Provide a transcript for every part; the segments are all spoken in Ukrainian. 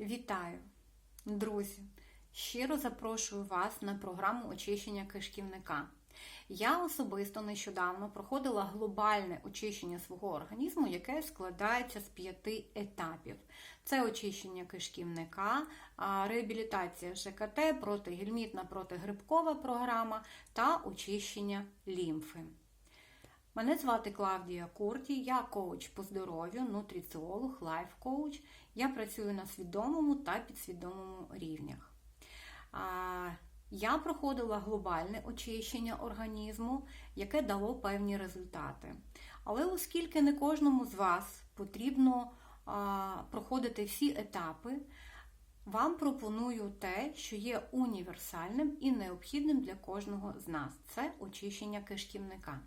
Вітаю, друзі! Щиро запрошую вас на програму очищення кишківника. Я особисто нещодавно проходила глобальне очищення свого організму, яке складається з п'яти етапів: це очищення кишківника, реабілітація ЖКТ, протигельмітна протигрибкова програма та очищення лімфи. Мене звати Клавдія Курті, я коуч по здоров'ю, нутриціолог, лайф-коуч. Я працюю на свідомому та підсвідомому рівнях. Я проходила глобальне очищення організму, яке дало певні результати. Але оскільки не кожному з вас потрібно проходити всі етапи, вам пропоную те, що є універсальним і необхідним для кожного з нас це очищення кишківника.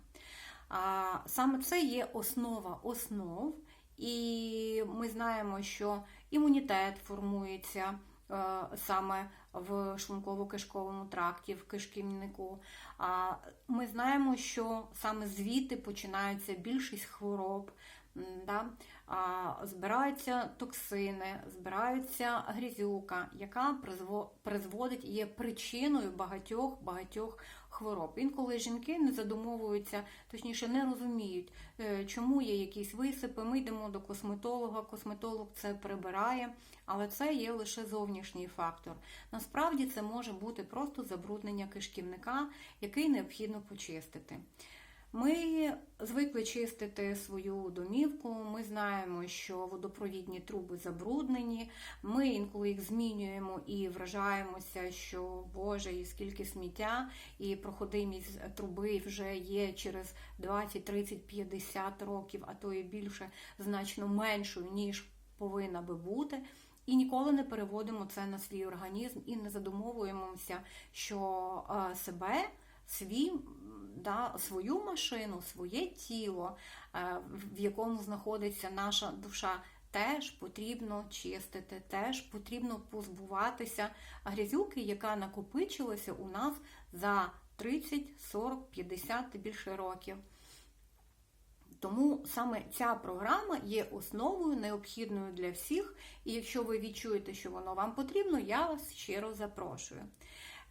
А, Саме це є основа основ, і ми знаємо, що імунітет формується е, саме в шлунково-кишковому тракті, в кишківнику. А Ми знаємо, що саме звідти починаються більшість хвороб. Да? А, Збираються токсини, збираються грізюка, яка призводить є причиною багатьох багатьох хвороб. Інколи жінки не задумовуються, точніше не розуміють, е, чому є якісь висипи. Ми йдемо до косметолога, косметолог це прибирає, але це є лише зовнішній фактор. Насправді це може бути просто забруднення кишківника, який необхідно почистити. Ми звикли чистити свою домівку, ми знаємо, що водопровідні труби забруднені. Ми інколи їх змінюємо і вражаємося, що Боже, і скільки сміття, і проходимість труби вже є через 20, 30, 50 років, а то і більше значно меншою, ніж повинна би бути. І ніколи не переводимо це на свій організм і не задумовуємося, що е, себе, свій да, свою машину, своє тіло, е, в якому знаходиться наша душа, теж потрібно чистити, теж потрібно позбуватися грязюки, яка накопичилася у нас за 30, 40, 50 і більше років. Тому саме ця програма є основою необхідною для всіх, і якщо ви відчуєте, що воно вам потрібно, я вас щиро запрошую.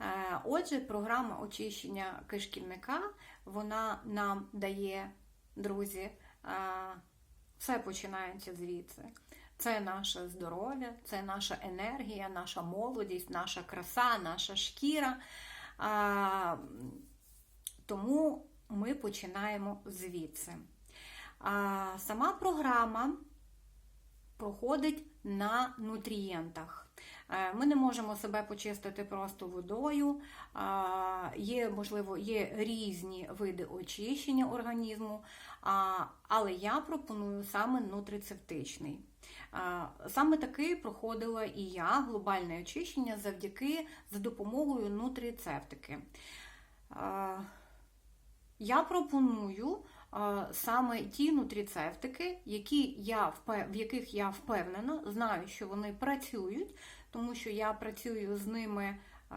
Е, Отже, програма очищення кишківника вона нам дає, друзі, е, все починається звідси. Це наше здоров'я, це наша енергія, наша молодість, наша краса, наша шкіра. Е, Тому ми починаємо звідси. Сама програма проходить на нутрієнтах. Е, Ми не можемо себе почистити просто водою. Є, можливо, є різні види очищення організму, але я пропоную саме нутрицептичний. Саме такий проходила і я глобальне очищення завдяки за допомогою нутрицептики. Я пропоную саме ті нутрицептики, які я в яких я впевнена, знаю, що вони працюють, тому що я працюю з ними е,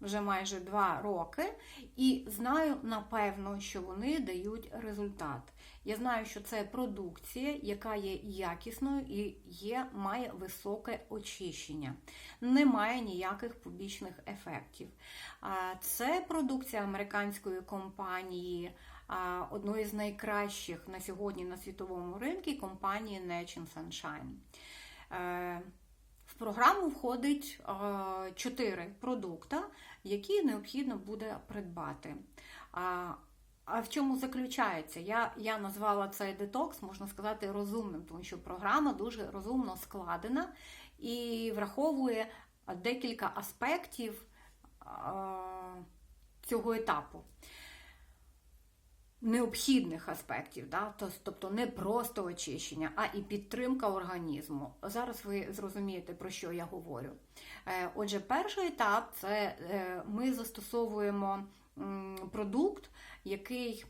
вже майже два роки, і знаю напевно, що вони дають результат. Я знаю, що це продукція, яка є якісною і є, має високе очищення, немає ніяких побічних ефектів. Це продукція американської компанії, одної з найкращих на сьогодні на світовому ринку компанії Nation Sunshine. Е, В програму входить е, чотири продукти, які необхідно буде придбати. А в чому заключається? Я я назвала цей детокс, можна сказати, розумним, тому що програма дуже розумно складена і враховує декілька аспектів цього етапу. Необхідних аспектів, да? тобто не просто очищення, а і підтримка організму. Зараз ви зрозумієте, про що я говорю. Е, Отже, перший етап це е, ми застосовуємо продукт, який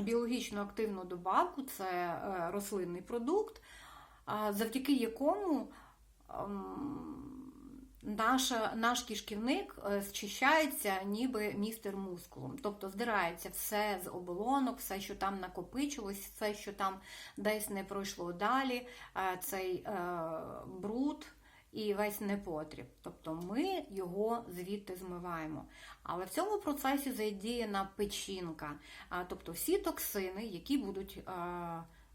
біологічно активну добавку, це е, рослинний продукт, завдяки якому наш, наш кишківник е, зчищається ніби містер мускулом. Тобто здирається все з оболонок, все, що там накопичилось, все, що там десь не пройшло далі, е, цей е, бруд і весь непотріб. Тобто ми його звідти змиваємо. Але в цьому процесі задіяна печінка, тобто всі токсини, які будуть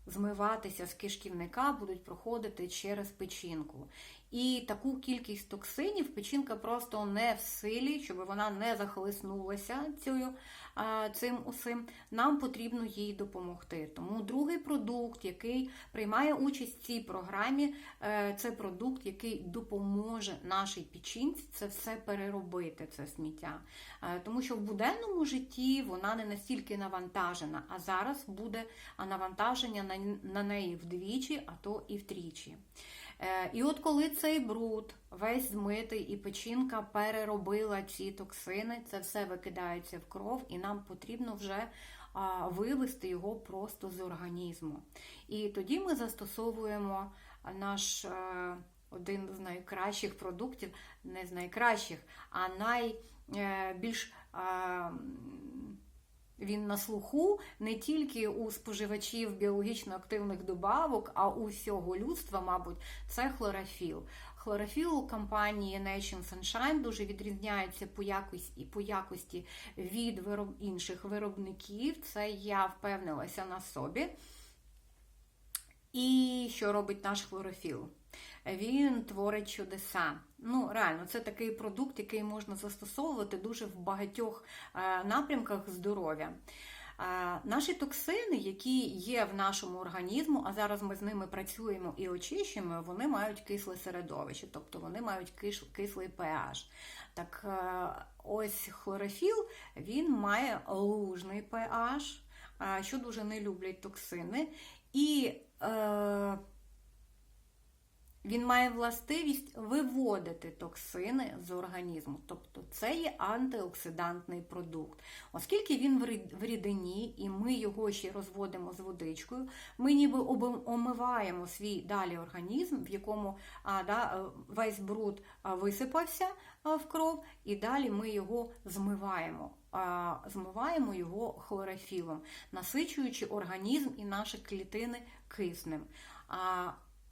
змиватися з кишківника, будуть проходити через печінку. І таку кількість токсинів печінка просто не в силі, щоб вона не захлиснулася цією, цим усим. Нам потрібно їй допомогти. Тому другий продукт, який приймає участь в цій програмі, е, це продукт, який допоможе нашій печінці це все переробити, це сміття. Е, тому що в буденному житті вона не настільки навантажена, а зараз буде навантаження на неї вдвічі, а то і втричі. Е, і от коли цей бруд весь змитий і печінка переробила ці токсини, це все викидається в кров, і нам потрібно вже вивести його просто з організму. І тоді ми застосовуємо наш е, один з найкращих продуктів, не з найкращих, а найбільш е, він на слуху не тільки у споживачів біологічно активних добавок, а у всього людства, мабуть, це хлорофіл. Хлорофіл компанії Nation Sunshine дуже відрізняється по якості по якості від вироб, інших виробників. Це я впевнилася на собі. І що робить наш хлорофіл? Він творить чудеса. Ну, реально, це такий продукт, який можна застосовувати дуже в багатьох е, напрямках здоров'я. Е, наші токсини, які є в нашому організму, а зараз ми з ними працюємо і очищуємо, вони мають кисле середовище, тобто вони мають кислий pH. Так е, ось хлорофіл він має лужний pH, що дуже не люблять токсини. І е, він має властивість виводити токсини з організму, тобто це є антиоксидантний продукт. Оскільки він в рідині, і ми його ще розводимо з водичкою, ми ніби омиваємо свій далі організм, в якому а, да, весь бруд висипався в кров, і далі ми його змиваємо. Змиваємо його хлорофілом, насичуючи організм і наші клітини киснем.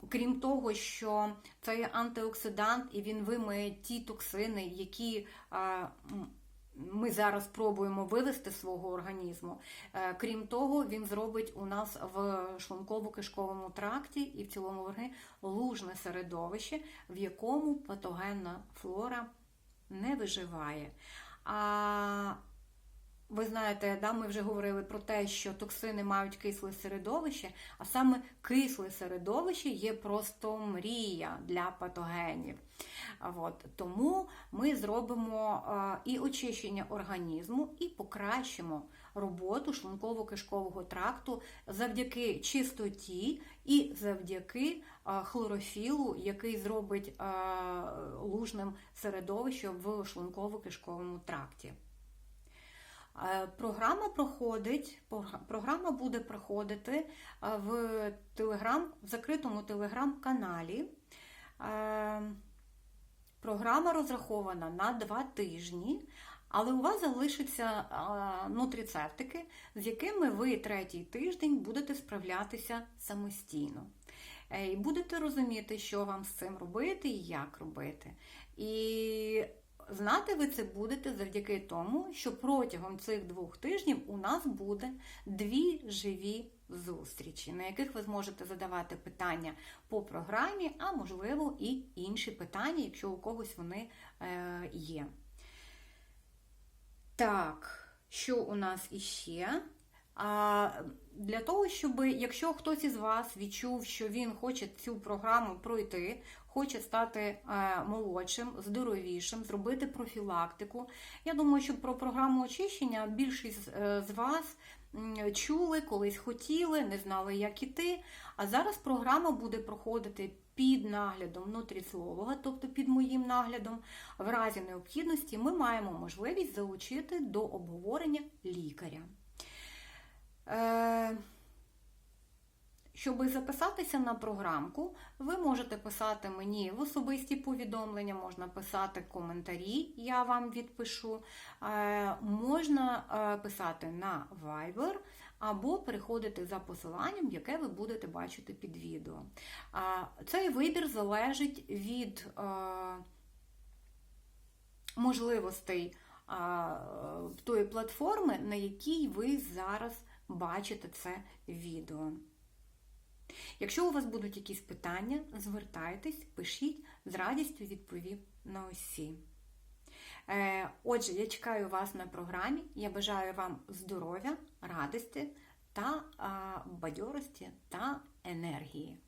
Крім того, що це є антиоксидант, і він вимиє ті токсини, які ми зараз пробуємо вивести з свого організму. Е, крім того, він зробить у нас в шлунково-кишковому тракті і в цілому органі лужне середовище, в якому патогенна флора не виживає. А ви знаєте, да, ми вже говорили про те, що токсини мають кисле середовище, а саме кисле середовище є просто мрія для патогенів. От. Тому ми зробимо і очищення організму, і покращимо роботу шлунково-кишкового тракту завдяки чистоті і завдяки хлорофілу, який зробить лужним середовище в шлунково-кишковому тракті. Е, програма проходить, програма буде проходити е, в телеграм, в закритому телеграм-каналі. Е, програма розрахована на два тижні, але у вас залишаться нутрицептики, з якими ви третій тиждень будете справлятися самостійно. І будете розуміти, що вам з цим робити і як робити. І Знати ви це будете завдяки тому, що протягом цих двох тижнів у нас буде дві живі зустрічі, на яких ви зможете задавати питання по програмі, а можливо і інші питання, якщо у когось вони е, є. Так, що у нас іще? А Для того, щоб, якщо хтось із вас відчув, що він хоче цю програму пройти, хоче стати е, молодшим, здоровішим, зробити профілактику. Я думаю, що про програму очищення більшість е, з вас чули, колись хотіли, не знали, як іти. А зараз програма буде проходити під наглядом нутриціолога, тобто під моїм наглядом. В разі необхідності ми маємо можливість залучити до обговорення лікаря. Е, Щоб записатися на програмку, ви можете писати мені в особисті повідомлення, можна писати коментарі, я вам відпишу. Е, Можна е, писати на Viber або переходити за посиланням, яке ви будете бачити під відео. Цей вибір залежить від можливостей тої платформи, на якій ви зараз бачите це відео. Якщо у вас будуть якісь питання, звертайтесь, пишіть, з радістю відповім на усі. Е, Отже, я чекаю вас на програмі. Я бажаю вам здоров'я, радості та бадьорості та енергії.